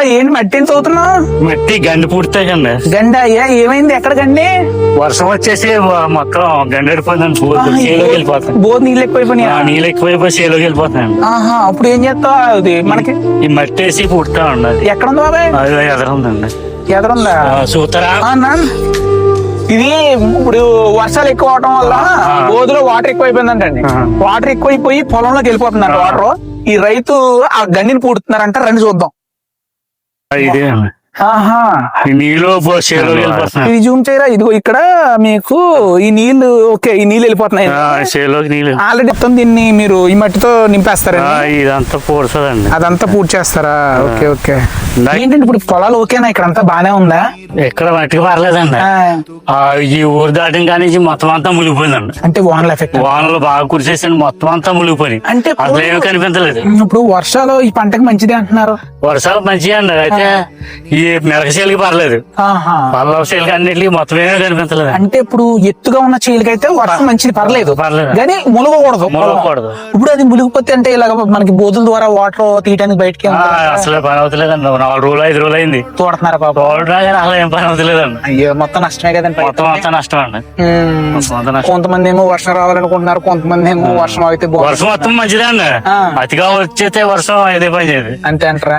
బాబా ఏంటి మట్టి ఎంత అవుతున్నావు మట్టి గండి పుడతాయండి గండి. అయ్యా ఏమైంది? ఎక్కడ గండి? వర్షం వచ్చేసి మొత్తం గండి వెళ్ళిపోతుందండి చేలోకి వెళ్ళిపోతాయి. బోధ నీళ్ళు ఎక్కువైపోయినాయా? నీళ్ళు ఎక్కువైపోయి చేలోకి ఆహా అప్పుడు ఏం చేస్తావు? అది మనకి ఈ మట్టి వేసి పుడతా ఉండాలి. ఎక్కడ ఉంది బాబాయ్? అది ఎదరుందండి ఎదురుందా నాన్న. ఇది ఇప్పుడు వర్షాలు ఎక్కువ అవడం వల్ల బోధులో వాటర్ ఎక్కువైపోయిందంటండి. వాటర్ ఎక్కువైపోయి పొలంలోకి వెళ్ళిపోతుందంట వాటర్ ఈ రైతు ఆ గండిని పూడుతున్నారంట రండి చూద్దాం. ఇదే ఆహా ఈ నీళ్ళు ఇది జూమ్ చేయరా? ఇదిగో ఇక్కడ మీకు ఈ నీళ్ళు ఓకే ఈ నీళ్ళు వెళ్ళిపోతున్నాయి. ఆల్రెడీ మొత్తం దీన్ని మీరు ఈ మట్టితో నింపేస్తారా ఇదంతా పూడుతుందండి అదంతా పూర్తి చేస్తారా ఓకే ఓకే. ఏంటంటే ఇప్పుడు పొలాలు ఓకేనా? ఇక్కడ అంతా బానే ఉందా? ఎక్కడ మట్టికి పర్లేదండి. ఈ ఊరు దాటిన కానీ మొత్తం అంతా మునిగిపోయిందండి. అంటే వానల ఎఫెక్ట్ వానలు బాగా కురిసేసి మొత్తం అంతా మునిగిపోయి అంటే అసలు ఏమీ కనిపించలేదు. ఇప్పుడు వర్షాలు ఈ పంటకి మంచిదే అంటున్నారు. వర్షాలు మంచిగా అండి అయితే ఈ మిరకశీలకి పర్లేదు. ఆహా పల్లవ శీలకి అన్నిటికి మొత్తం ఏమీ కనిపించలేదు. అంటే ఇప్పుడు ఎత్తుగా ఉన్న చీలకైతే వర్షం మంచిది పర్లేదు. పర్లేదు. కానీ మునగకూడదు మునగకూడదు. ఇప్పుడు అది మునిగిపోతే అంటే ఇలాగ మనకి బోధుల ద్వారా వాటర్ తీయడానికి బయటకి అసలు పని అవుతలేదండి. నాలుగు రోజులు ఐదు రోజులు అయింది. తోడుతున్నారా పాప. తోడు రాగానే అసలు ఏం పని అవుతలేదండి. అయ్యో మొత్తం నష్టమే కదండి మొత్తం అంతా నష్టం అండి. మొత్తం కొంతమంది ఏమో వర్షం రావాలనుకుంటున్నారు కొంతమంది ఏమో వర్షం అయితే వర్షం మొత్తం మంచిదే అండి. అతిగా వచ్చేస్తే వర్షం ఇదే పని చేయదు అంతే అంటారా?